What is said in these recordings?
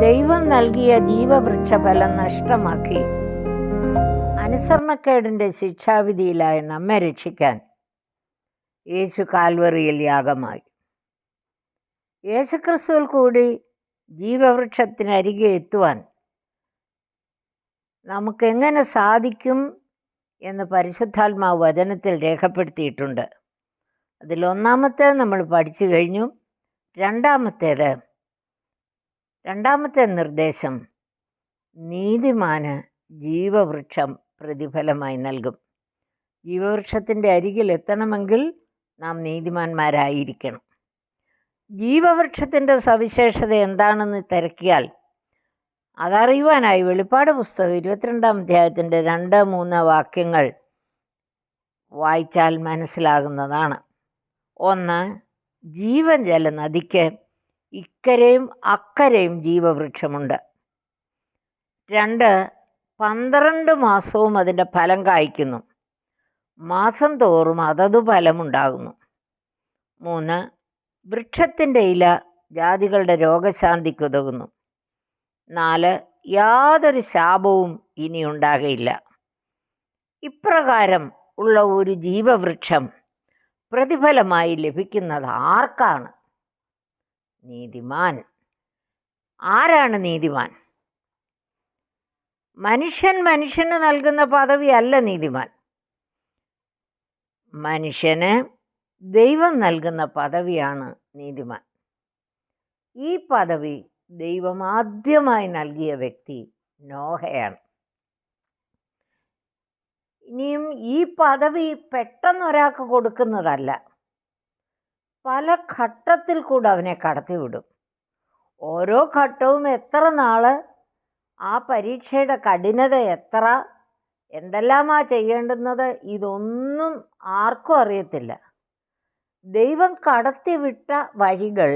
ദൈവം നൽകിയ ജീവവൃക്ഷഫലം നഷ്ടമാക്കി. അനുസരണക്കേടിന്റെ ശിക്ഷാവിധിയിലായ നമ്മെ രക്ഷിക്കാൻ യേശു കാൽവറിയിൽ യാഗമായി. യേശുക്രിസ്തുവിൽ കൂടി ജീവവൃക്ഷത്തിനരികെ എത്തുവാൻ നമുക്കെങ്ങനെ സാധിക്കും എന്ന് പരിശുദ്ധാത്മാവ് വചനത്തിൽ രേഖപ്പെടുത്തിയിട്ടുണ്ട്. അതിലൊന്നാമത്തെ നമ്മൾ പഠിച്ചു കഴിഞ്ഞു. രണ്ടാമത്തേത്. രണ്ടാമത്തെ നിർദ്ദേശം നീതിമാന് ജീവവൃക്ഷം പ്രതിഫലമായി നൽകും. ജീവവൃക്ഷത്തിന്റെ അരികിൽ എത്തണമെങ്കിൽ നാം നീതിമാന്മാരായിരിക്കണം. ജീവവൃക്ഷത്തിന്റെ സവിശേഷത എന്താണെന്ന് തിരക്കിയാൽ അതറിയുവാനായി വെളിപ്പാട് പുസ്തകം ഇരുപത്തിരണ്ടാം അധ്യായത്തിന്റെ രണ്ട് മൂന്ന് വാക്യങ്ങൾ വായിച്ചാൽ മനസ്സിലാകുന്നതാണ്. ഒന്ന് ജീവൻ ജല നദിക്ക് ഇക്കരയും അക്കരയും ജീവവൃക്ഷമുണ്ട്. രണ്ട് പന്ത്രണ്ട് മാസവും അതിന്റെ ഫലം കായ്ക്കുന്നു. മാസം തോറും അതത് ഫലമുണ്ടാകുന്നു. മൂന്ന് വൃക്ഷത്തിന്റെ ഇല ജാതികളുടെ രോഗശാന്തിക്ക് ഉതകുന്നു. നാല് യാതൊരു ശാപവും ഇനി ഉണ്ടാകയില്ല. ഇപ്രകാരം ഉള്ള ഒരു ജീവവൃക്ഷം പ്രതിഫലമായി ലഭിക്കുന്നത് ആർക്കാണ്? നീതിമാൻ. ആരാണ് നീതിമാൻ? മനുഷ്യൻ മനുഷ്യന് നൽകുന്ന പദവിയല്ല നീതിമാൻ. മനുഷ്യന് ദൈവം നൽകുന്ന പദവിയാണ് നീതിമാൻ. ഈ പദവി ദൈവം ആദ്യമായി നൽകിയ വ്യക്തി നോഹയാണ്. ഇനിയും ഈ പദവി പെട്ടെന്ന് ഒരാൾക്ക് കൊടുക്കുന്നതല്ല. പല ഘട്ടത്തിൽ കൂടെ അവനെ കടത്തിവിടും. ഓരോ ഘട്ടവും എത്ര നാൾ ആ പരീക്ഷയുടെ കഠിനത എത്ര എന്തെല്ലാമാ ചെയ്യേണ്ടുന്നത് ഇതൊന്നും ആർക്കും അറിയത്തില്ല. ദൈവം കടത്തിവിട്ട വഴികൾ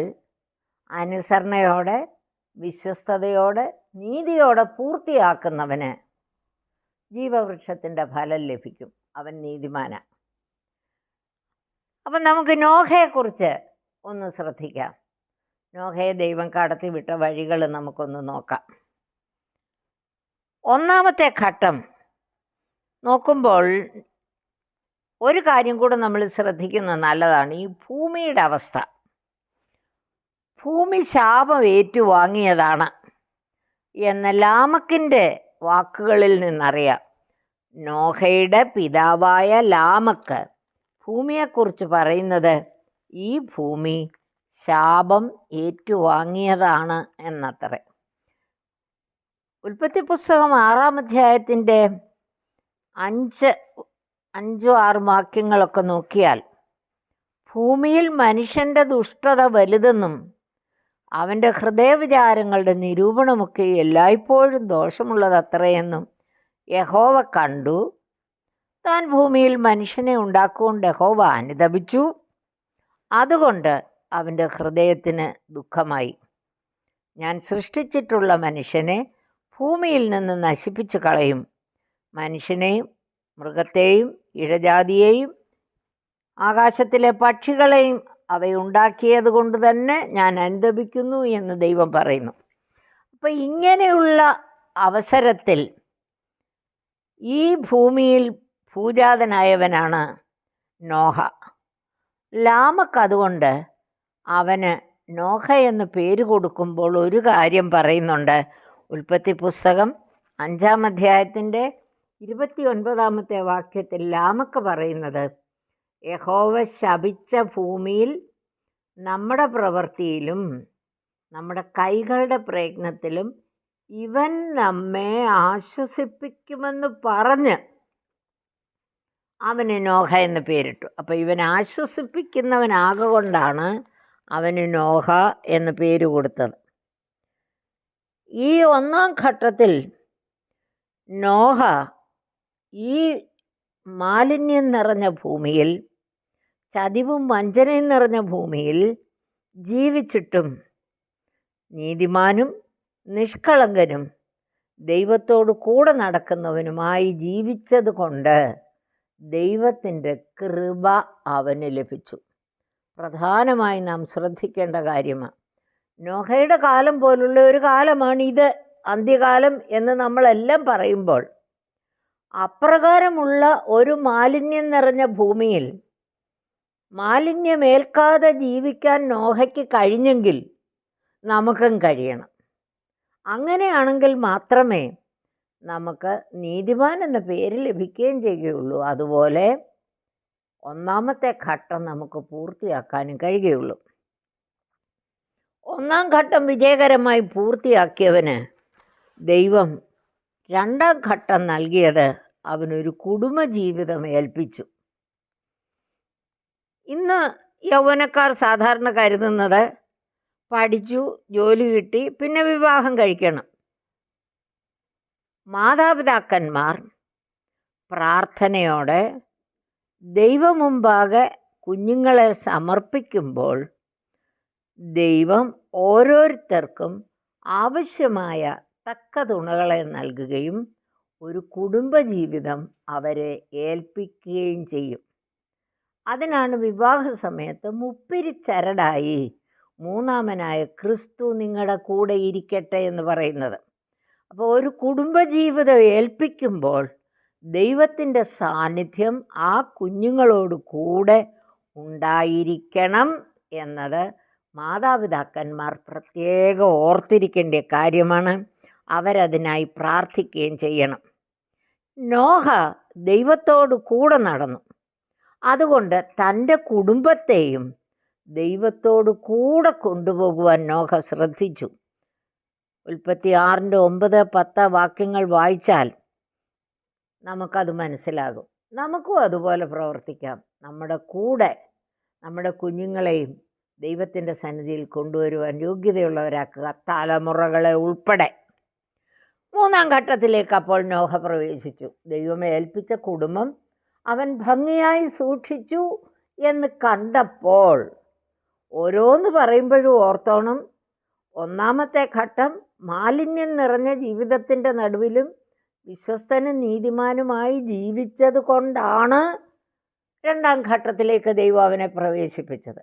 അനുസരണയോടെ വിശ്വസ്തയോടെ നീതിയോടെ പൂർത്തിയാക്കുന്നവന് ജീവവൃക്ഷത്തിന്റെ ഫലം ലഭിക്കും. അവൻ നീതിമാന. അപ്പം നമുക്ക് നോഹയെക്കുറിച്ച് ഒന്ന് ശ്രദ്ധിക്കാം. നോഹയെ ദൈവം കടത്തി വിട്ട വഴികൾ നമുക്കൊന്ന് നോക്കാം. ഒന്നാമത്തെ ഘട്ടം നോക്കുമ്പോൾ ഒരു കാര്യം കൂടെ നമ്മൾ ശ്രദ്ധിക്കുന്നത് നല്ലതാണ്. ഈ ഭൂമിയുടെ അവസ്ഥ. ഭൂമി ശാപം ഏറ്റുവാങ്ങിയതാണ്. എന്ന ലാമക്കിന്റെ വാക്കുകളിൽ നിന്നറിയാം. നോഹയുടെ പിതാവായ ലാമക്ക് ഭൂമിയെക്കുറിച്ച് പറയുന്നത് ഈ ഭൂമി ശാപം ഏറ്റുവാങ്ങിയതാണ് എന്നത്രേ. ഉൽപ്പത്തി പുസ്തകം ആറാം അധ്യായത്തിന്റെ അഞ്ച് അഞ്ചോ ആറ് വാക്യങ്ങളൊക്കെ നോക്കിയാൽ ഭൂമിയിൽ മനുഷ്യന്റെ ദുഷ്ടത വലുതെന്നും അവന്റെ ഹൃദയവിചാരങ്ങളുടെ നിരൂപണമൊക്കെ എല്ലായ്പ്പോഴും ദോഷമുള്ളതത്രയെന്നും യഹോവ കണ്ടു. താൻ ഭൂമിയിൽ മനുഷ്യനെ ഉണ്ടാക്കുകൊണ്ട് യഹോവ അനുദപിച്ചു. അതുകൊണ്ട് അവന്റെ ഹൃദയത്തിന് ദുഃഖമായി. ഞാൻ സൃഷ്ടിച്ചിട്ടുള്ള മനുഷ്യനെ ഭൂമിയിൽ നിന്ന് നശിപ്പിച്ചു കളയും. മനുഷ്യനെയും മൃഗത്തെയും ഇഴജാതിയെയും ആകാശത്തിലെ പക്ഷികളെയും അവയുണ്ടാക്കിയത് കൊണ്ട് തന്നെ ഞാൻ അനുദപിക്കുന്നു എന്ന് ദൈവം പറയുന്നു. അപ്പം ഇങ്ങനെയുള്ള അവസരത്തിൽ ഈ ഭൂമിയിൽ പൂജാതനായവനാണ് നോഹ. ലാമക്ക് അതുകൊണ്ട് അവന് നോഹ എന്ന് പേര് കൊടുക്കുമ്പോൾ ഒരു കാര്യം പറയുന്നുണ്ട്. ഉൽപ്പത്തി പുസ്തകം അഞ്ചാം അധ്യായത്തിന്റെ ഇരുപത്തി ഒൻപതാമത്തെ വാക്യത്തിൽ ലാമക്ക് പറയുന്നത് യഹോവ ശപിച്ച ഭൂമിയിൽ നമ്മുടെ പ്രവൃത്തിയിലും നമ്മുടെ കൈകളുടെ പ്രയത്നത്തിലും ഇവൻ നമ്മെ ആശ്വസിപ്പിക്കുമെന്ന് പറഞ്ഞ് അവന് നോഹ എന്ന് പേരിട്ടു. അപ്പോൾ ഇവൻ ആശ്വസിപ്പിക്കുന്നവനാകൊണ്ടാണ് അവന് നോഹ എന്ന് പേര് കൊടുത്തത്. ഈ ഒന്നാം ഘട്ടത്തിൽ നോഹ ഈ മാലിന്യം നിറഞ്ഞ ഭൂമിയിൽ ചതിവും വഞ്ചനയും നിറഞ്ഞ ഭൂമിയിൽ ജീവിച്ചിട്ടും നീതിമാനും നിഷ്കളങ്കനും ദൈവത്തോട് കൂടെ നടക്കുന്നവനുമായി ജീവിച്ചത് കൊണ്ട് ദൈവത്തിന്റെ കൃപ അവന് ലഭിച്ചു. പ്രധാനമായി നാം ശ്രദ്ധിക്കേണ്ട കാര്യമാണ് നോഹയുടെ കാലം പോലുള്ള ഒരു കാലമാണ് ഇത് അന്ത്യകാലം എന്ന് നമ്മളെല്ലാം പറയുമ്പോൾ. അപ്രകാരമുള്ള ഒരു മാലിന്യം നിറഞ്ഞ ഭൂമിയിൽ മാലിന്യമേൽക്കാതെ ജീവിക്കാൻ നോഹയ്ക്ക് കഴിഞ്ഞെങ്കിൽ നമുക്കും കഴിയണം. അങ്ങനെയാണെങ്കിൽ മാത്രമേ നമുക്ക് നീതിമാൻ എന്ന പേര് ലഭിക്കുകയും ചെയ്യുകയുള്ളൂ. അതുപോലെ ഒന്നാമത്തെ ഘട്ടം നമുക്ക് പൂർത്തിയാക്കാനും കഴിയുകയുള്ളൂ. ഒന്നാം ഘട്ടം വിജയകരമായി പൂർത്തിയാക്കിയവന് ദൈവം രണ്ടാം ഘട്ടം നൽകിയത് അവനൊരു കുടുംബജീവിതം ഏൽപ്പിച്ചു. ഇന്ന് യൗവനക്കാർ സാധാരണ കരുതുന്നത് പഠിച്ചു ജോലി കിട്ടി പിന്നെ വിവാഹം കഴിക്കണം. മാതാപിതാക്കന്മാർ പ്രാർത്ഥനയോടെ ദൈവമുമ്പാകെ കുഞ്ഞുങ്ങളെ സമർപ്പിക്കുമ്പോൾ ദൈവം ഓരോരുത്തർക്കും ആവശ്യമായ തക്ക തുണകളെ നൽകുകയും ഒരു കുടുംബജീവിതം അവരെ ഏൽപ്പിക്കുകയും ചെയ്യും. അതിനാണ് വിവാഹ സമയത്ത് മുപ്പിരിച്ചരടായി മൂന്നാമനായ ക്രിസ്തു നിങ്ങളുടെ കൂടെ ഇരിക്കട്ടെ എന്ന് പറയുന്നത്. അപ്പോൾ ഒരു കുടുംബജീവിതം ഏൽപ്പിക്കുമ്പോൾ ദൈവത്തിന്റെ സാന്നിധ്യം ആ കുഞ്ഞുങ്ങളോട് കൂടെ ഉണ്ടായിരിക്കണം എന്നത് മാതാപിതാക്കന്മാർ പ്രത്യേകം ഓർത്തിരിക്കേണ്ട കാര്യമാണ്. അവരതിനായി പ്രാർത്ഥിക്കുകയും ചെയ്യണം. നോഹ ദൈവത്തോട് കൂടെ നടന്നു. അതുകൊണ്ട് തന്റെ കുടുംബത്തെയും ദൈവത്തോട് കൂടെ കൊണ്ടുപോകുവാൻ നോഹ ശ്രദ്ധിച്ചു. ഉൽപ്പത്തി ആറിന്റെ ഒമ്പത് പത്ത് വാക്യങ്ങൾ വായിച്ചാൽ നമുക്കത് മനസ്സിലാകും. നമുക്കും അതുപോലെ പ്രവർത്തിക്കാം. നമ്മുടെ കൂടെ നമ്മുടെ കുഞ്ഞുങ്ങളെയും ദൈവത്തിന്റെ സന്നിധിയിൽ കൊണ്ടുവരുവാൻ യോഗ്യതയുള്ളവരാക്കുക തലമുറകളെ ഉൾപ്പെടെ. മൂന്നാം ഘട്ടത്തിലേക്ക് അപ്പോൾ നോഹ പ്രവേശിച്ചു. ദൈവമേ ഏൽപ്പിച്ച കുടുംബം അവൻ ഭംഗിയായി സൂക്ഷിച്ചു എന്ന് കണ്ടപ്പോൾ ഓരോന്ന് പറയുമ്പോഴും ഓർത്തോണം. ഒന്നാമത്തെ ഘട്ടം മാലിന്യം നിറഞ്ഞ ജീവിതത്തിന്റെ നടുവിലും വിശ്വസ്തനും നീതിമാനുമായി ജീവിച്ചത് കൊണ്ടാണ് രണ്ടാം ഘട്ടത്തിലേക്ക് ദൈവം അവനെ പ്രവേശിപ്പിച്ചത്.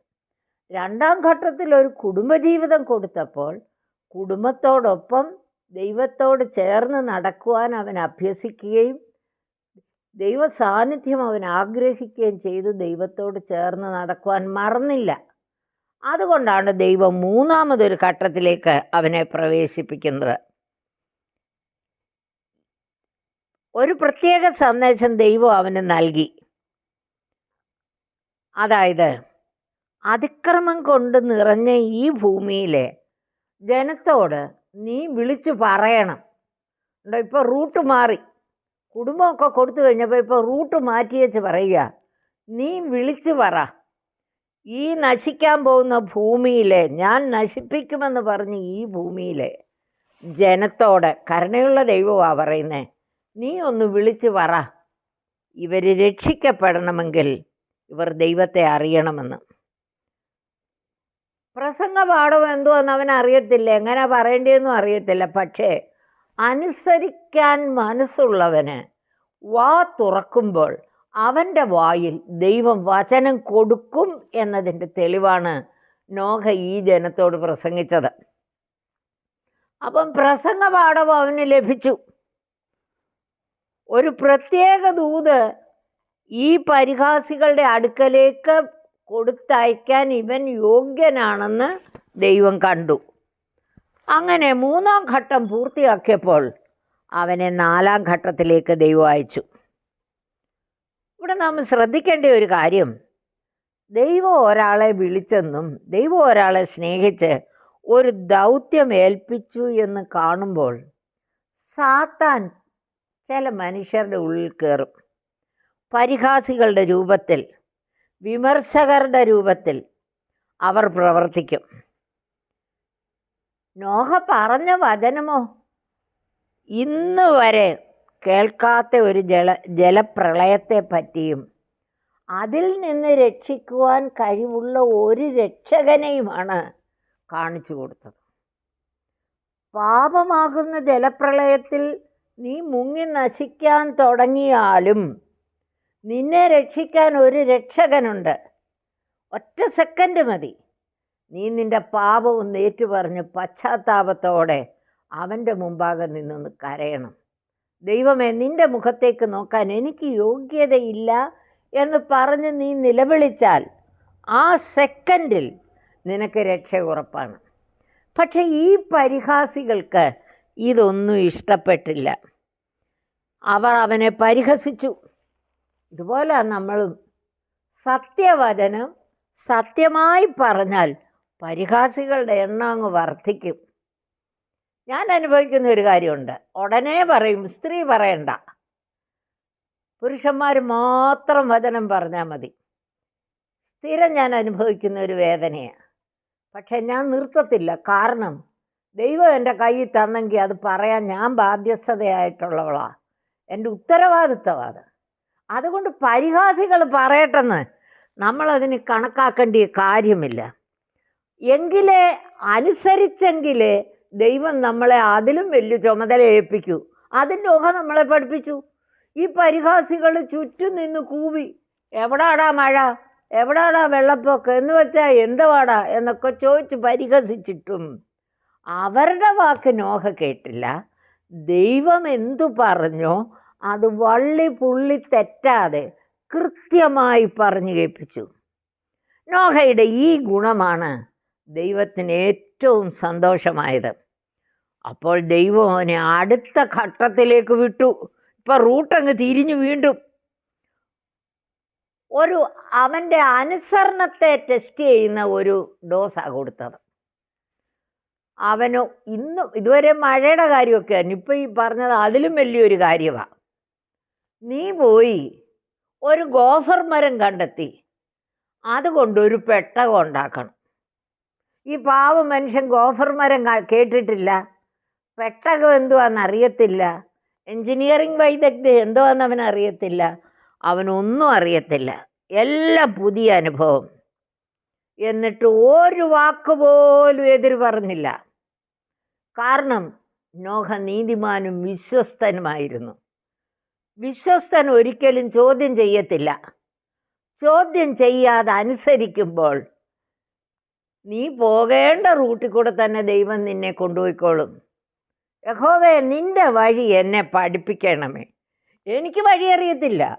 രണ്ടാം ഘട്ടത്തിൽ ഒരു കുടുംബജീവിതം കൊടുത്തപ്പോൾ കുടുംബത്തോടൊപ്പം ദൈവത്തോട് ചേർന്ന് നടക്കുവാൻ അവൻ അഭ്യസിക്കുകയും ദൈവ സാന്നിധ്യം അവൻ ആഗ്രഹിക്കുകയും ചെയ്ത്. ദൈവത്തോട് ചേർന്ന് നടക്കുവാൻ മറന്നില്ല. അതുകൊണ്ടാണ് ദൈവം മൂന്നാമതൊരു ഘട്ടത്തിലേക്ക് അവനെ പ്രവേശിപ്പിക്കുന്നത്. ഒരു പ്രത്യേക സന്ദേശം ദൈവം അവന് നൽകി. അതായത് അതിക്രമം കൊണ്ട് നിറഞ്ഞ ഈ ഭൂമിയിലെ ജനത്തോട് നീ വിളിച്ചു പറയണം. ഇപ്പോൾ റൂട്ട് മാറി. കുടുംബമൊക്കെ കൊടുത്തു കഴിഞ്ഞപ്പോൾ ഇപ്പോൾ റൂട്ട് മാറ്റി വെച്ച് പറയുക. നീ വിളിച്ചു പറ. ഈ നശിക്കാൻ പോകുന്ന ഭൂമിയിലെ ഞാൻ നശിപ്പിക്കുമെന്ന് പറഞ്ഞ് ഈ ഭൂമിയിലെ ജനത്തോട് കരുണയുള്ള ദൈവമാണ് പറയുന്നത് നീ ഒന്ന് വിളിച്ചു പറ. ഇവർ രക്ഷിക്കപ്പെടണമെങ്കിൽ ഇവർ ദൈവത്തെ അറിയണമെന്ന്. പ്രസംഗ പാഠം എന്ന് അവൻ അറിയത്തില്ല എങ്ങനെ പറയേണ്ടതെന്നും അറിയത്തില്ല. പക്ഷേ അനുസരിക്കാൻ മനസ്സുള്ളവന് വാ തുറക്കുമ്പോൾ അവന്റെ വായിൽ ദൈവം വചനം കൊടുക്കും എന്നതിന്റെ തെളിവാണ് നോഹ ഈ ജനത്തോട് പ്രസംഗിച്ചത്. അപ്പം പ്രസംഗ പാഠവും അവന് ലഭിച്ചു. ഒരു പ്രത്യേക ദൂത് ഈ പരിഹാസികളുടെ അടുക്കലേക്ക് കൊടുത്തയക്കാൻ ഇവൻ യോഗ്യനാണെന്ന് ദൈവം കണ്ടു. അങ്ങനെ മൂന്നാം ഘട്ടം പൂർത്തിയാക്കിയപ്പോൾ അവനെ നാലാം ഘട്ടത്തിലേക്ക് ദൈവം അയച്ചു. ഇവിടെ നാം ശ്രദ്ധിക്കേണ്ട ഒരു കാര്യം ദൈവം ഒരാളെ വിളിച്ചെന്നും ദൈവം ഒരാളെ സ്നേഹിച്ച് ഒരു ദൗത്യം ഏൽപ്പിച്ചു എന്ന് കാണുമ്പോൾ സാത്താൻ ചില മനുഷ്യരുടെ ഉള്ളിൽ കയറും. പരിഹാസികളുടെ രൂപത്തിൽ വിമർശകരുടെ രൂപത്തിൽ അവർ പ്രവർത്തിക്കും. നോഹ പറഞ്ഞ വചനമോ? ഇന്ന് വരെ കേൾക്കാത്ത ഒരു ജല ജലപ്രളയത്തെ പറ്റിയും അതിൽ നിന്ന് രക്ഷിക്കുവാൻ കഴിവുള്ള ഒരു രക്ഷകനെയുമാണ് കാണിച്ചു കൊടുത്തത്. പാപമാകുന്ന ജലപ്രളയത്തിൽ നീ മുങ്ങി നശിക്കാൻ തുടങ്ങിയാലും നിന്നെ രക്ഷിക്കാൻ ഒരു രക്ഷകനുണ്ട്. ഒറ്റ സെക്കൻഡ് മതി. നീ നിന്റെ പാപവും നേറ്റു പറഞ്ഞ് പശ്ചാത്താപത്തോടെ അവന്റെ മുമ്പാകെ നിന്നൊന്ന് കരയണം. ദൈവമേ നിന്റെ മുഖത്തേക്ക് നോക്കാൻ എനിക്ക് യോഗ്യതയില്ല എന്ന് പറഞ്ഞ് നീ നിലവിളിച്ചാൽ ആ സെക്കൻഡിൽ നിനക്ക് രക്ഷ ഉറപ്പാണ്. പക്ഷേ ഈ പരിഹാസികൾക്ക് ഇതൊന്നും ഇഷ്ടപ്പെട്ടില്ല. അവർ അവനെ പരിഹസിച്ചു. ഇതുപോലെ നമ്മളും സത്യവചനം സത്യമായി പറഞ്ഞാൽ പരിഹാസികളുടെ എണ്ണം അങ്ങ് വർദ്ധിക്കും. ഞാൻ അനുഭവിക്കുന്ന ഒരു കാര്യമുണ്ട്. ഉടനെ പറയും സ്ത്രീ പറയണ്ട. പുരുഷന്മാർ മാത്രം വചനം പറഞ്ഞാൽ മതി. സ്ഥിരം ഞാൻ അനുഭവിക്കുന്ന ഒരു വേദനയാണ് പക്ഷെ ഞാൻ നിർത്തത്തില്ല. കാരണം ദൈവം എന്റെ കയ്യിൽ തന്നെങ്കിൽ അത് പറയാൻ ഞാൻ ബാധ്യസ്ഥതയായിട്ടുള്ളവളാണ് എന്റെ ഉത്തരവാദിത്തമാണ് അതുകൊണ്ട് പരിഹാസികൾ പറയട്ടെന്ന് നമ്മളതിന് കണക്കാക്കേണ്ട കാര്യമില്ല. എങ്കിലേ അനുസരിച്ചെങ്കിലേ ദൈവം നമ്മളെ അതിലും വലിയ ചുമതല ഏൽപ്പിക്കൂ. അതിന്റെ ഊഹ നമ്മളെ പഠിപ്പിച്ചു. ഈ പരിഹാസികൾ ചുറ്റും നിന്ന് കൂവി എവിടാടാ മഴ? എവിടാടാ വെള്ളപ്പൊക്കം? എന്ന് വെച്ചാൽ എന്തുവാടാ? എന്നൊക്കെ ചോദിച്ച് പരിഹസിച്ചിട്ടും അവരുടെ വാക്ക് നോഹ കേട്ടില്ല. ദൈവം എന്തു പറഞ്ഞോ അത് വള്ളി പുള്ളി തെറ്റാതെ കൃത്യമായി പറഞ്ഞു കേൾപ്പിച്ചു. നോഹയുടെ ഈ ഗുണമാണ് ദൈവത്തിന് ഏറ്റവും സന്തോഷമായത്. അപ്പോൾ ദൈവം അവനെ അടുത്ത ഘട്ടത്തിലേക്ക് വിട്ടു. ഇപ്പം റൂട്ടങ്ങ് തിരിഞ്ഞു വീണ്ടും. ഒരു അവന്റെ അനുസരണത്തെ ടെസ്റ്റ് ചെയ്യുന്ന ഒരു ഡോസാണ് കൊടുത്തത്. അവനോ ഇന്നും ഇതുവരെ മഴയുടെ കാര്യമൊക്കെ ആയിരുന്നു. ഇപ്പം ഈ പറഞ്ഞത് അതിലും വലിയൊരു കാര്യമാണ് നീ പോയി ഒരു ഗോഫർ മരം കണ്ടെത്തി. അതുകൊണ്ടൊരു പെട്ടകം ഉണ്ടാക്കണം. ഈ പാവ മനുഷ്യൻ ഗോഫർ മരം കേട്ടിട്ടില്ല. പെട്ടകം എന്തുവാന്ന് അറിയത്തില്ല എൻജിനീയറിംഗ് വൈദഗ്ധ്യം എന്തുവാന്ന് അവൻ അറിയത്തില്ല അവനൊന്നും അറിയത്തില്ല. എല്ലാം പുതിയ അനുഭവം. എന്നിട്ട് ഒരു വാക്ക് പോലും എതിർ പറഞ്ഞില്ല. കാരണം നോഹ നീതിമാനും വിശ്വസ്തനുമായിരുന്നു. വിശ്വസ്തൻ ഒരിക്കലും ചോദ്യം ചെയ്യത്തില്ല. ചോദ്യം ചെയ്യാതെ അനുസരിക്കുമ്പോൾ നീ പോകേണ്ട റൂട്ടിൽ കൂടെ തന്നെ ദൈവം നിന്നെ കൊണ്ടുപോയിക്കോളും. യഹോവേ നിന്റെ വഴി എന്നെ പഠിപ്പിക്കണമേ. എനിക്ക് വഴി അറിയത്തില്ല.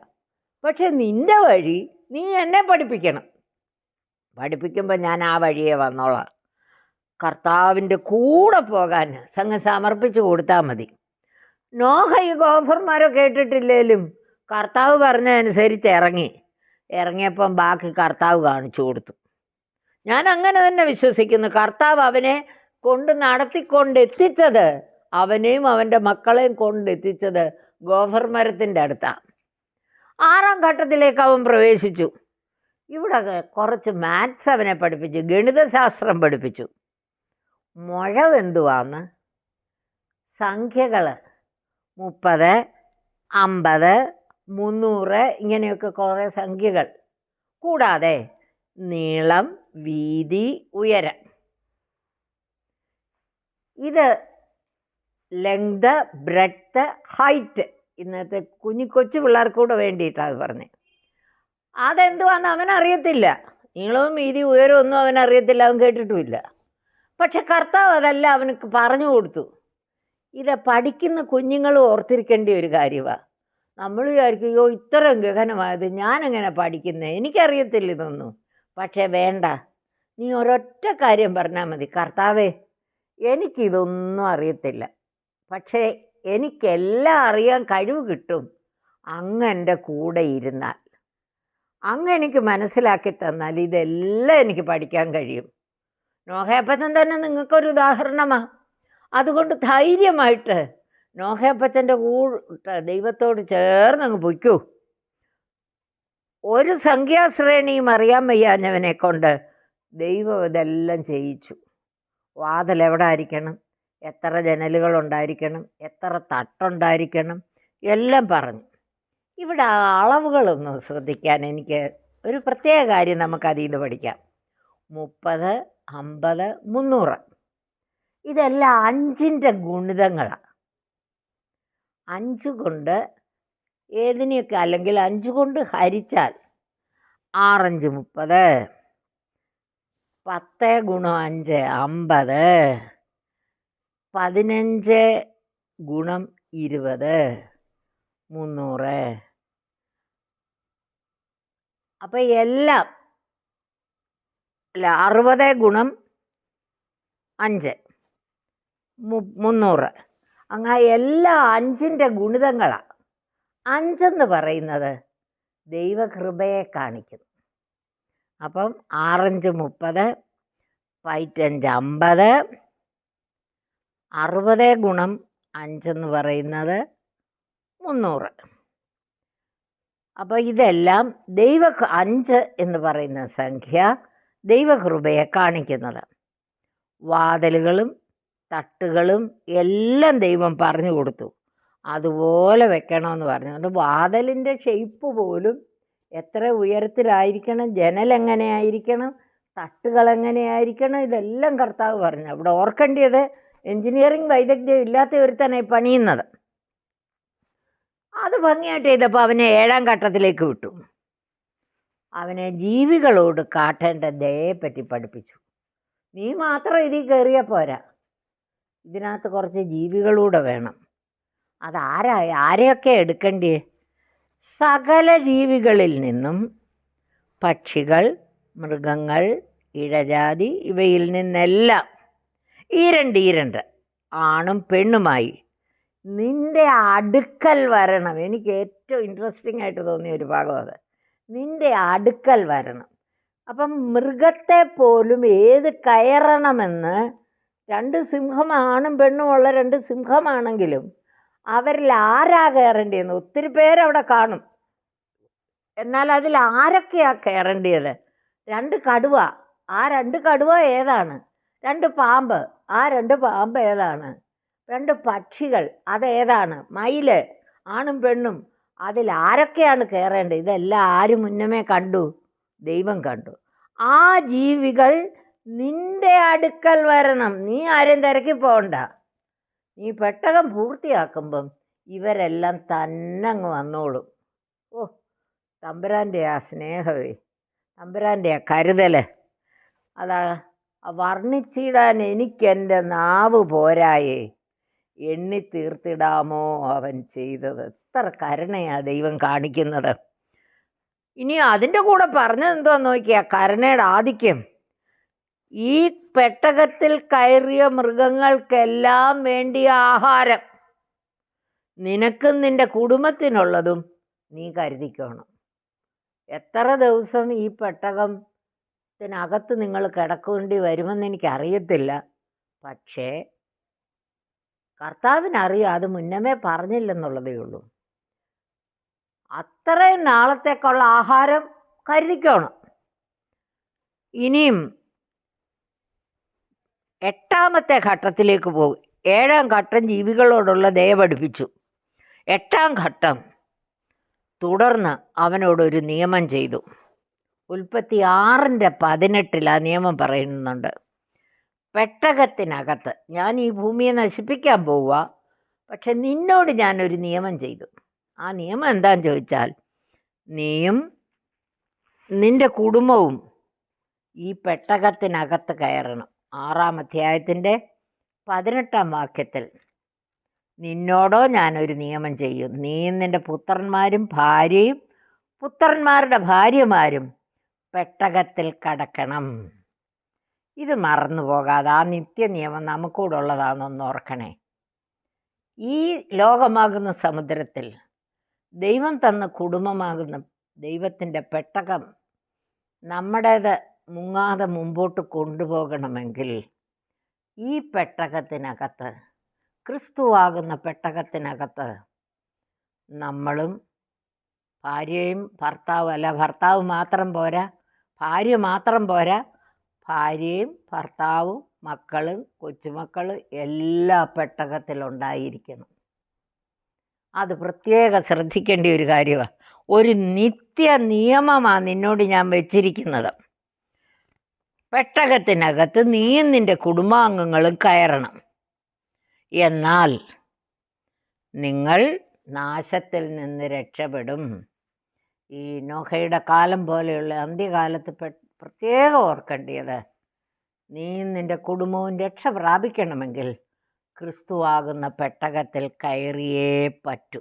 പക്ഷെ നിന്റെ വഴി നീ എന്നെ പഠിപ്പിക്കണം. പഠിപ്പിക്കുമ്പോൾ ഞാൻ ആ വഴിയെ വന്നോളാം. കർത്താവിന്റെ കൂടെ പോകാൻ സംഘം സമർപ്പിച്ച് കൊടുത്താൽ മതി. നോഹ ഈ ഗോഫർമാരോ കേട്ടിട്ടില്ലേലും കർത്താവ് പറഞ്ഞതനുസരിച്ച് ഇറങ്ങി. ഇറങ്ങിയപ്പം ബാക്കി കർത്താവ് കാണിച്ചു കൊടുത്തു. ഞാൻ അങ്ങനെ തന്നെ വിശ്വസിക്കുന്നു. കർത്താവ് അവനെ കൊണ്ട് നടത്തിക്കൊണ്ട് എത്തിച്ചത്. അവനെയും അവന്റെ മക്കളെയും കൊണ്ടെത്തിച്ചത് ഗോഫർ മരത്തിന്റെ അടുത്താണ് ആറാം ഘട്ടത്തിലേക്ക് അവൻ പ്രവേശിച്ചു. ഇവിടെ കുറച്ച് മാത്സ് അവനെ പഠിപ്പിച്ചു. ഗണിതശാസ്ത്രം പഠിപ്പിച്ചു. മുഴവെന്തുവാന്ന്? സംഖ്യകൾ മുപ്പത് അമ്പത് മുന്നൂറ് ഇങ്ങനെയൊക്കെ കുറേ സംഖ്യകൾ. കൂടാതെ നീളം വീതി ഉയരം. ഇത് ലെങ്ത് ബ്രെഡ്ത്ത് ഹൈറ്റ് ഇന്നത്തെ കുഞ്ഞു കൊച്ചു പിള്ളേർക്ക് കൂടെ വേണ്ടിയിട്ടാണ് അത് പറഞ്ഞത് അതെന്തുവാന്ന് അവനറിയത്തില്ല. നീളവും വീതി ഉയരവും ഒന്നും അവനറിയത്തില്ല അവൻ കേട്ടിട്ടുമില്ല. പക്ഷെ കർത്താവ് അതല്ല അവനക്ക് പറഞ്ഞു കൊടുത്തു. ഇത് പഠിക്കുന്ന കുഞ്ഞുങ്ങൾ ഓർത്തിരിക്കേണ്ട ഒരു കാര്യമാണ് നമ്മൾ വിചാരിക്കും അയ്യോ ഇത്രയും ഗഹനമായത് ഞാനെങ്ങനെ പഠിക്കുന്നത് എനിക്കറിയത്തില്ല ഇതൊന്നും. പക്ഷേ വേണ്ട. നീ ഒരൊറ്റ കാര്യം പറഞ്ഞാൽ മതി. കർത്താവേ എനിക്കിതൊന്നും അറിയത്തില്ല. പക്ഷേ എനിക്കെല്ലാം അറിയാൻ കഴിവ് കിട്ടും. അങ്ങ് എന്റെ കൂടെ ഇരുന്നാൽ. അങ്ങ് എനിക്ക് മനസ്സിലാക്കി തന്നാൽ ഇതെല്ലാം എനിക്ക് പഠിക്കാൻ കഴിയും. നോഹയപ്പച്ചൻ തന്നെ നിങ്ങൾക്കൊരു ഉദാഹരണമാണ് അതുകൊണ്ട് ധൈര്യമായിട്ട് നോഹയപ്പച്ചന്റെ കൂട്ട ദൈവത്തോട് ചേർന്ന് അങ്ങ് പൊയ്ക്കൂ. ഒരു സംഖ്യാശ്രേണിയും അറിയാൻ വയ്യാഞ്ഞവനെ കൊണ്ട് ദൈവം ഇതെല്ലാം ചെയ്യിച്ചു. വാതിൽ എവിടെ ആയിരിക്കണം? എത്ര ജനലുകൾ ഉണ്ടായിരിക്കണം? എത്ര തട്ടുണ്ടായിരിക്കണം? എല്ലാം പറഞ്ഞു. ഇവിടെ അളവുകളൊന്നും ശ്രദ്ധിക്കാൻ എനിക്ക് ഒരു പ്രത്യേക കാര്യം നമുക്ക് അതിൽ നിന്ന് പഠിക്കാം. മുപ്പത് അമ്പത് മുന്നൂറ്. ഇതെല്ലാം അഞ്ചിന്റെ ഗുണിതങ്ങളാണ് അഞ്ച് കൊണ്ട് ഏതിനെയൊക്കെ? അല്ലെങ്കിൽ അഞ്ച് കൊണ്ട് ഹരിച്ചാൽ ആറഞ്ച് മുപ്പത്. പത്ത് ഗുണം അഞ്ച് അമ്പത്. പതിനഞ്ച് ഗുണം ഇരുപത്. മുന്നൂറ്. അപ്പം എല്ലാം അല്ല അറുപത് ഗുണം അഞ്ച്. മുന്നൂറ്. അങ്ങ് എല്ലാ അഞ്ചിന്റെ ഗുണിതങ്ങളാണ് അഞ്ചെന്ന് പറയുന്നത് ദൈവകൃപയെ കാണിക്കുന്നു. അപ്പം ആറഞ്ച് മുപ്പത് പൈറ്റഞ്ച് അമ്പത് അറുപത് ഗുണം അഞ്ചെന്ന് പറയുന്നത് മുന്നൂറ്. അപ്പോൾ ഇതെല്ലാം ദൈവ അഞ്ച് എന്ന് പറയുന്ന സംഖ്യ ദൈവകൃപയെ കാണിക്കുന്നത്. വാതിലുകളും തട്ടുകളും എല്ലാം ദൈവം പറഞ്ഞു കൊടുത്തു. അതുപോലെ വെക്കണമെന്ന് പറഞ്ഞു. അതുകൊണ്ട് വാതിലിന്റെ ഷെയ്പ്പ് പോലും എത്ര ഉയരത്തിലായിരിക്കണം ജനൽ എങ്ങനെയായിരിക്കണം തട്ടുകൾ എങ്ങനെയായിരിക്കണം ഇതെല്ലാം കർത്താവ് പറഞ്ഞു. അവിടെ ഓർക്കേണ്ടത് എഞ്ചിനീയറിംഗ് വൈദഗ്ധ്യം ഇല്ലാത്ത ഒരുത്തനെ പണിയുന്നത്. അത് ഭംഗിയായിട്ട് ചെയ്തപ്പോൾ അവനെ ഏഴാം ഘട്ടത്തിലേക്ക് വിട്ടു. അവനെ ജീവികളോട് കാട്ടേണ്ട ദയയെപ്പറ്റി പഠിപ്പിച്ചു. നീ മാത്രം ഇതിൽ കയറിയാൽ പോരാ. ഇതിനകത്ത് കുറച്ച് ജീവികളൂടെ വേണം. അതാരാ? ആരെയൊക്കെ എടുക്കണ്ടേ? സകല ജീവികളിൽ നിന്നും പക്ഷികൾ മൃഗങ്ങൾ ഇഴജാതി ഇവയിൽ നിന്നെല്ലാം ഈരണ്ട് ഈരണ്ട് ആണും പെണ്ണുമായി നിന്റെ അടുക്കൽ വരണം. എനിക്ക് ഏറ്റവും ഇൻട്രസ്റ്റിംഗ് ആയിട്ട് തോന്നിയ ഒരു ഭാഗം അത്. നിന്റെ അടുക്കൽ വരണം. അപ്പം മൃഗത്തെ പോലും ഏത് കയറണമെന്ന് രണ്ട് സിംഹം ആണും പെണ്ണും ഉള്ള രണ്ട് സിംഹമാണെങ്കിലും അവരിൽ ആരാ കയറേണ്ടിയെന്ന് ഒത്തിരി പേരവിടെ കാണും. എന്നാൽ അതിൽ ആരൊക്കെയാ കയറേണ്ടിയത്? രണ്ട് കടുവ. ആ രണ്ട് കടുവ ഏതാണ്? രണ്ട് പാമ്പ്. ആ രണ്ട് പാമ്പ് ഏതാണ്? രണ്ട് പക്ഷികൾ. അതേതാണ് മയിൽ ആണും പെണ്ണും. അതിൽ ആരൊക്കെയാണ് കയറേണ്ടത്? ഇതെല്ലാം ആര് മുന്നമേ കണ്ടു? ദൈവം കണ്ടു. ആ ജീവികൾ നിന്റെ അടുക്കൽ വരണം. നീ ആരും തിരക്കി പോകണ്ട. നീ പെട്ടകം പൂർത്തിയാക്കുമ്പം ഇവരെല്ലാം തന്നങ്ങ് വന്നോളും. ഓ തമ്പുരാന്റെ ആ സ്നേഹമേ തമ്പുരാന്റെ ആ കരുതൽ അതാ വർണിച്ചിടാൻ എനിക്കെന്റെ നാവ് പോരായേ. എണ്ണി തീർത്തിടാമോ അവൻ ചെയ്തത്. എത്ര കരുണയാ ദൈവം കാണിക്കുന്നത്. ഇനി അതിന്റെ കൂടെ പറഞ്ഞത് എന്തോ നോക്കിയാ കരുണയുടെ ആധിക്യം. ഈ പെട്ടകത്തിൽ കയറിയ മൃഗങ്ങൾക്കെല്ലാം വേണ്ടിയ ആഹാരം. നിനക്കും നിന്റെ കുടുംബത്തിനുള്ളതും നീ കരുതിക്കോണം. എത്ര ദിവസം ഈ പെട്ടകത്തിനകത്ത് നിങ്ങൾ കിടക്കേണ്ടി വരുമെന്ന് എനിക്കറിയത്തില്ല. പക്ഷേ കർത്താവിനറിയാം അത് മുന്നമേ പറഞ്ഞില്ലെന്നുള്ളതേ ഉള്ളൂ. അത്രയും നാളത്തേക്കുള്ള ആഹാരം കരുതിക്കോണം. ഇനിയും എട്ടാമത്തെ ഘട്ടത്തിലേക്ക് പോകും. ഏഴാം ഘട്ടം ജീവികളോടുള്ള ദയ പഠിപ്പിച്ചു. എട്ടാം ഘട്ടം തുടർന്ന് അവനോടൊരു നിയമം ചെയ്തു. ഉൽപ്പത്തി ആറിന്റെ പതിനെട്ടിൽ ആ നിയമം പറയുന്നുണ്ട്. പെട്ടകത്തിനകത്ത് ഞാൻ ഈ ഭൂമിയെ നശിപ്പിക്കാൻ പോവുക പക്ഷെ നിന്നോട് ഞാനൊരു നിയമം ചെയ്തു. ആ നിയമം എന്താന്ന് ചോദിച്ചാൽ നീയും നിന്റെ കുടുംബവും ഈ പെട്ടകത്തിനകത്ത് കയറണം. ആറാം അധ്യായത്തിന്റെ പതിനെട്ടാം വാക്യത്തിൽ നിന്നോടോ ഞാനൊരു നിയമം ചെയ്യും നീയും നിന്റെ പുത്രന്മാരും ഭാര്യയും പുത്രന്മാരുടെ ഭാര്യമാരും പെട്ടകത്തിൽ കടക്കണം. ഇത് മറന്നു പോകാതെ ആ നിത്യനിയമം നമുക്കൂടെ ഉള്ളതാണെന്നൊന്ന് ഓർക്കണേ. ഈ ലോകമാകുന്ന സമുദ്രത്തിൽ ദൈവം തന്ന കുടുംബമാകുന്ന ദൈവത്തിന്റെ പെട്ടകം നമ്മുടേത് മുങ്ങാതെ മുമ്പോട്ട് കൊണ്ടുപോകണമെങ്കിൽ ഈ പെട്ടകത്തിനകത്ത് ക്രിസ്തുവാകുന്ന പെട്ടകത്തിനകത്ത് നമ്മളും ഭാര്യയും ഭർത്താവും അല്ല ഭർത്താവ് മാത്രം പോരാ ഭാര്യ മാത്രം പോരാ ഭാര്യയും ഭർത്താവും മക്കളും കൊച്ചുമക്കളും എല്ലാ പെട്ടകത്തിലുണ്ടായിരിക്കണം. അത് പ്രത്യേകം ശ്രദ്ധിക്കേണ്ട ഒരു കാര്യമാണ് ഒരു നിത്യ നിയമമാണ് നിന്നോട് ഞാൻ വെച്ചിരിക്കുന്നത്. പെട്ടകത്തിനകത്ത് നീയും നിന്റെ കുടുംബാംഗങ്ങളും കയറണം. എന്നാൽ നിങ്ങൾ നാശത്തിൽ നിന്ന് രക്ഷപ്പെടും. ഈ നോഹയുടെ കാലം പോലെയുള്ള അന്ത്യകാലത്ത് പ്രത്യേകം ഓർക്കേണ്ടത് നീയും നിന്റെ കുടുംബവും രക്ഷ പ്രാപിക്കണമെങ്കിൽ ക്രിസ്തുവാകുന്ന പെട്ടകത്തിൽ കയറിയേ പറ്റൂ.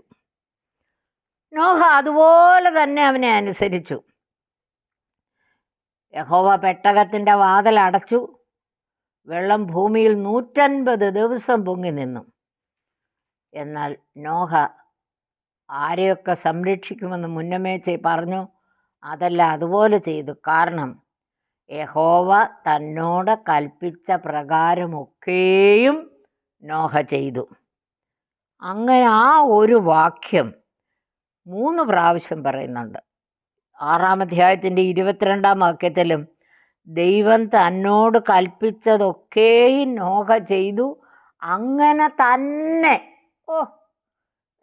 നോഹ അതുപോലെ തന്നെ അവനെ അനുസരിച്ചു. യഹോവ പെട്ടകത്തിന്റെ വാതിൽ അടച്ചു. വെള്ളം ഭൂമിയിൽ നൂറ്റൻപത് ദിവസം പൊങ്ങി നിന്നു. എന്നാൽ നോഹ ആരെയൊക്കെ സംരക്ഷിക്കുമെന്ന് മുന്നമേ പറഞ്ഞു അതല്ല അതുപോലെ ചെയ്തു. കാരണം യഹോവ തന്നോട് കൽപ്പിച്ച പ്രകാരമൊക്കെയും നോഹ ചെയ്തു. അങ്ങനെ ആ ഒരു വാക്യം മൂന്ന് പ്രാവശ്യം പറയുന്നുണ്ട്. ആറാം അധ്യായത്തിന്റെ ഇരുപത്തിരണ്ടാം വാക്യത്തിലും ദൈവം തന്നോട് കൽപ്പിച്ചതൊക്കെയും നോഹ ചെയ്തു. അങ്ങനെ തന്നെ ഓ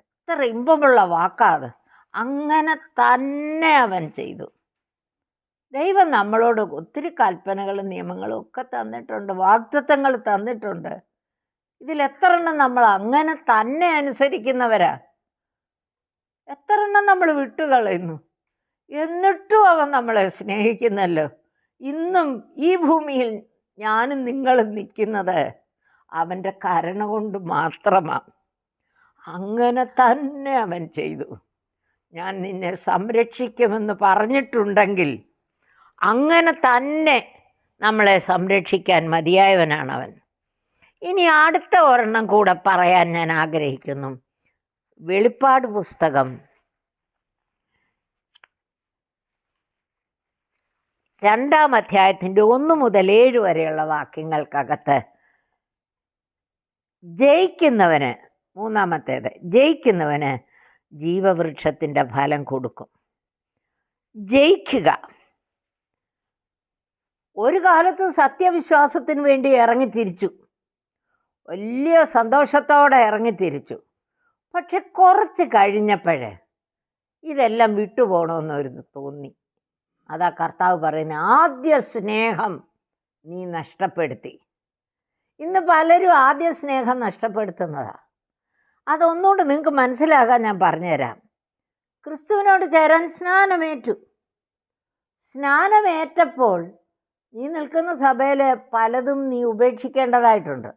എത്ര ഇമ്പമുള്ള വാക്കാത്. അങ്ങനെ തന്നെ അവൻ ചെയ്തു. ദൈവം നമ്മളോട് ഒത്തിരി കൽപ്പനകളും നിയമങ്ങളും ഒക്കെ തന്നിട്ടുണ്ട് വാഗ്ദത്തങ്ങൾ തന്നിട്ടുണ്ട്. ഇതിൽ എണ്ണം നമ്മൾ അങ്ങനെ തന്നെ അനുസരിക്കുന്നവരാ? എത്ര എണ്ണം നമ്മൾ വിട്ടുകളയുന്നു? എന്നിട്ടും അവൻ നമ്മളെ സ്നേഹിക്കുന്നല്ലോ. ഇന്നും ഈ ഭൂമിയിൽ ഞാനും നിങ്ങളും നിൽക്കുന്നത് അവന്റെ കരുണ കൊണ്ട് മാത്രമാണ് അങ്ങനെ തന്നെ അവൻ ചെയ്തു. ഞാൻ നിന്നെ സംരക്ഷിക്കുമെന്ന് പറഞ്ഞിട്ടുണ്ടെങ്കിൽ അങ്ങനെ തന്നെ നമ്മളെ സംരക്ഷിക്കാൻ മതിയായവനാണ് അവൻ. ഇനി അടുത്ത ഒരെണ്ണം കൂടെ പറയാൻ ഞാൻ ആഗ്രഹിക്കുന്നു. വെളിപ്പാട് പുസ്തകം രണ്ടാം അധ്യായത്തിന്റെ ഒന്ന് മുതൽ ഏഴ് വരെയുള്ള വാക്യങ്ങൾക്കകത്ത് ജയിക്കുന്നവന് മൂന്നാമത്തേത് ജയിക്കുന്നവന് ജീവവൃക്ഷത്തിന്റെ ഫലം കൊടുക്കും. ജയിക്കുക. ഒരു കാലത്ത് സത്യവിശ്വാസത്തിന് വേണ്ടി ഇറങ്ങിത്തിരിച്ചു. വലിയ സന്തോഷത്തോടെ ഇറങ്ങിത്തിരിച്ചു. പക്ഷെ കുറച്ച് കഴിഞ്ഞപ്പോഴേ ഇതെല്ലാം വിട്ടുപോകണമെന്നൊരു തോന്നി. അതാ കർത്താവ് പറയുന്നത് ആദ്യ സ്നേഹം നീ നഷ്ടപ്പെടുത്തി. ഇന്ന് പലരും ആദ്യ സ്നേഹം നഷ്ടപ്പെടുത്തുന്നതാ. അതൊന്നുകൊണ്ട് നിങ്ങൾക്ക് മനസ്സിലാകാൻ ഞാൻ പറഞ്ഞുതരാം. ക്രിസ്തുവിനോട് ചേരാൻ സ്നാനമേറ്റു. സ്നാനമേറ്റപ്പോൾ നീ നിൽക്കുന്ന സഭയിൽ പലതും നീ ഉപേക്ഷിക്കേണ്ടതായിട്ടുണ്ട്.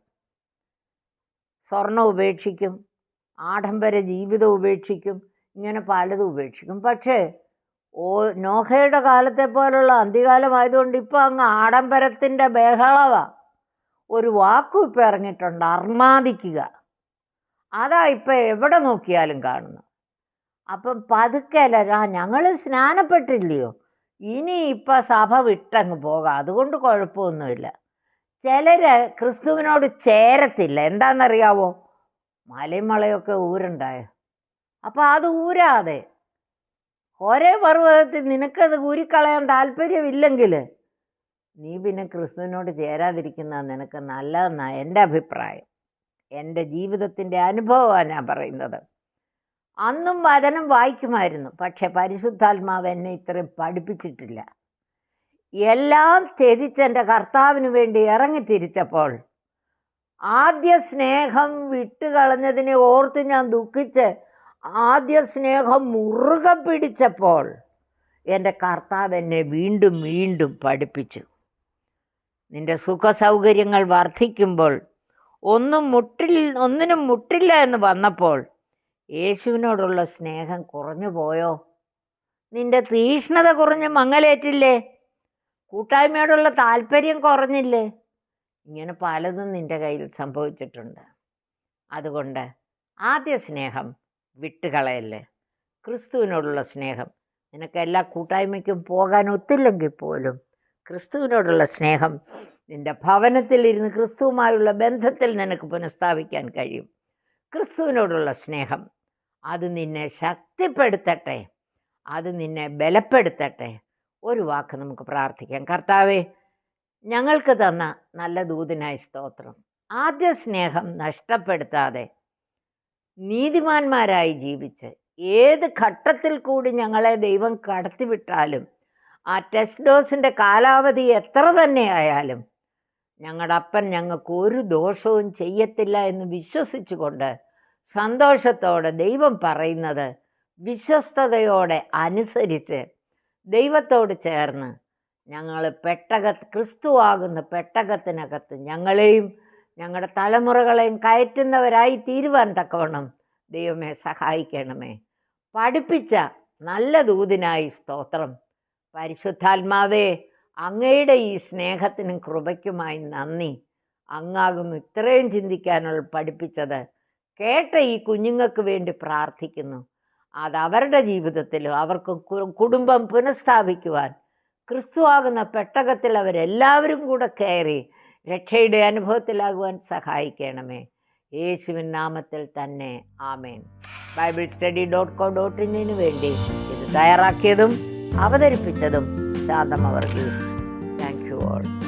സ്വർണം ഉപേക്ഷിക്കും ആഡംബര ജീവിതം ഉപേക്ഷിക്കും ഇങ്ങനെ പലതും ഉപേക്ഷിക്കും. പക്ഷേ ഓ നോഹയുടെ കാലത്തെ പോലുള്ള അന്ത്യകാലമായതുകൊണ്ട് ഇപ്പോൾ അങ്ങ് ആഡംബരത്തിന്റെ ബഹളവാ. ഒരു വാക്കു ഇപ്പോൾ ഇറങ്ങിയിട്ടുണ്ട് അർമാദിക്കുക. അതാ ഇപ്പം എവിടെ നോക്കിയാലും കാണുന്നു അപ്പം പതുക്കല്ല ആ ഞങ്ങൾ സ്നാനപ്പെട്ടില്ലയോ? ഇനി ഇപ്പം സഭ വിട്ടങ്ങ് പോകാം. അതുകൊണ്ട് കുഴപ്പമൊന്നുമില്ല. ചിലർ ക്രിസ്തുവിനോട് ചേരത്തില്ല. എന്താണെന്നറിയാവോ മലയും മളയൊക്കെ ഊരുണ്ടായ? അപ്പോൾ അത് ഊരാതെ. ഒരേ പർവതത്തിൽ നിനക്കത് ഊരിക്കളയാൻ താല്പര്യമില്ലെങ്കിൽ നീ പിന്നെ ക്രിസ്തുവിനോട് ചേരാതിരിക്കുന്ന നിനക്ക് നല്ലതെന്നാണ് എന്റെ അഭിപ്രായം. എന്റെ ജീവിതത്തിന്റെ അനുഭവമാണ് ഞാൻ പറയുന്നത്. അന്നും വചനം വായിക്കുമായിരുന്നു പക്ഷെ പരിശുദ്ധാത്മാവ് എന്നെ ഇത്രയും പഠിപ്പിച്ചിട്ടില്ല. എല്ലാം ത്യജിച്ച് എന്റെ കർത്താവിന് വേണ്ടി ഇറങ്ങിത്തിരിച്ചപ്പോൾ ആദ്യ സ്നേഹം വിട്ടുകളഞ്ഞതിനെ ഓർത്ത് ഞാൻ ദുഃഖിച്ച് ആദ്യ സ്നേഹം മുറുകെ പിടിച്ചപ്പോൾ എന്റെ കർത്താവ് എന്നെ വീണ്ടും വീണ്ടും പഠിപ്പിച്ചു. നിന്റെ സുഖസൗകര്യങ്ങൾ വർദ്ധിക്കുമ്പോൾ ഒന്നും മുട്ടിൽ ഒന്നിനും മുട്ടില്ല എന്ന് വന്നപ്പോൾ യേശുവിനോടുള്ള സ്നേഹം കുറഞ്ഞു പോയോ? നിന്റെ തീഷ്ണത കുറഞ്ഞ് മങ്ങലേറ്റില്ലേ? കൂട്ടായ്മയോടുള്ള താല്പര്യം കുറഞ്ഞില്ലേ? ഇങ്ങനെ പലതും നിന്റെ കയ്യിൽ സംഭവിച്ചിട്ടുണ്ട്. അതുകൊണ്ട് ആദ്യ സ്നേഹം വിട്ടുകളയല്ലേ? ക്രിസ്തുവിനോടുള്ള സ്നേഹം. നിനക്ക് എല്ലാ കൂട്ടായ്മയ്ക്കും പോകാൻ ഒത്തില്ലെങ്കിൽ പോലും ക്രിസ്തുവിനോടുള്ള സ്നേഹം നിന്റെ ഭവനത്തിലിരുന്ന് ക്രിസ്തുവുമായുള്ള ബന്ധത്തിൽ നിനക്ക് പുനഃസ്ഥാപിക്കാൻ കഴിയും. ക്രിസ്തുവിനോടുള്ള സ്നേഹം അത് നിന്നെ ശക്തിപ്പെടുത്തട്ടെ അത് നിന്നെ ബലപ്പെടുത്തട്ടെ. ഒരു വാക്ക് നമുക്ക് പ്രാർത്ഥിക്കാം. കർത്താവെ ഞങ്ങൾക്ക് തന്ന നല്ല ദൂതനായ സ്തോത്രം. ആദ്യ സ്നേഹം നഷ്ടപ്പെടുത്താതെ നീതിമാന്മാരായി ജീവിച്ച് ഏത് ഘട്ടത്തിൽ കൂടി ഞങ്ങളെ ദൈവം കടത്തിവിട്ടാലും ആ ടെസ്റ്റ് ഡോസിന്റെ കാലാവധി എത്ര തന്നെ ആയാലും ഞങ്ങളുടെ അപ്പൻ ഞങ്ങൾക്ക് ഒരു ദോഷവും ചെയ്യത്തില്ല എന്ന് വിശ്വസിച്ചുകൊണ്ട് സന്തോഷത്തോടെ ദൈവം പറയുന്നത് വിശ്വസ്തയോടെ അനുസരിച്ച് ദൈവത്തോട് ചേർന്ന് ഞങ്ങൾ പെട്ടക ക്രിസ്തുവാകുന്ന പെട്ടകത്തിനകത്ത് ഞങ്ങളെയും ഞങ്ങളുടെ തലമുറകളെയും കയറ്റുന്നവരായി തീരുവാൻ തക്കവണ്ണം ദൈവമേ സഹായിക്കണമേ. പഠിപ്പിച്ച നല്ല ദൂതിനായി സ്തോത്രം. പരിശുദ്ധാത്മാവേ അങ്ങയുടെ ഈ സ്നേഹത്തിനും കൃപയ്ക്കുമായി നന്ദി. അങ്ങാകുന്നു ഇത്രയും ചിന്തിക്കാനുള്ള പഠിപ്പിച്ചത് കേട്ട ഈ കുഞ്ഞുങ്ങൾക്ക് വേണ്ടി പ്രാർത്ഥിക്കുന്നു. അത് അവരുടെ ജീവിതത്തിലും അവർക്ക് കുടുംബം പുനഃസ്ഥാപിക്കുവാൻ ക്രിസ്തുവാകുന്ന പെട്ടകത്തിൽ അവരെല്ലാവരും കൂടെ കയറി രക്ഷയുടെ അനുഭവത്തിലാകുവാൻ സഹായിക്കണമേ. യേശുവിൻ നാമത്തിൽ തന്നെ. ആമേൻ. Bible study dot co dot ഇന്നിന് വേണ്ടി ഇത് തയ്യാറാക്കിയതും അവതരിപ്പിച്ചതും ശാന്തമവർഗീസ് താങ്ക് യു ഓൾ.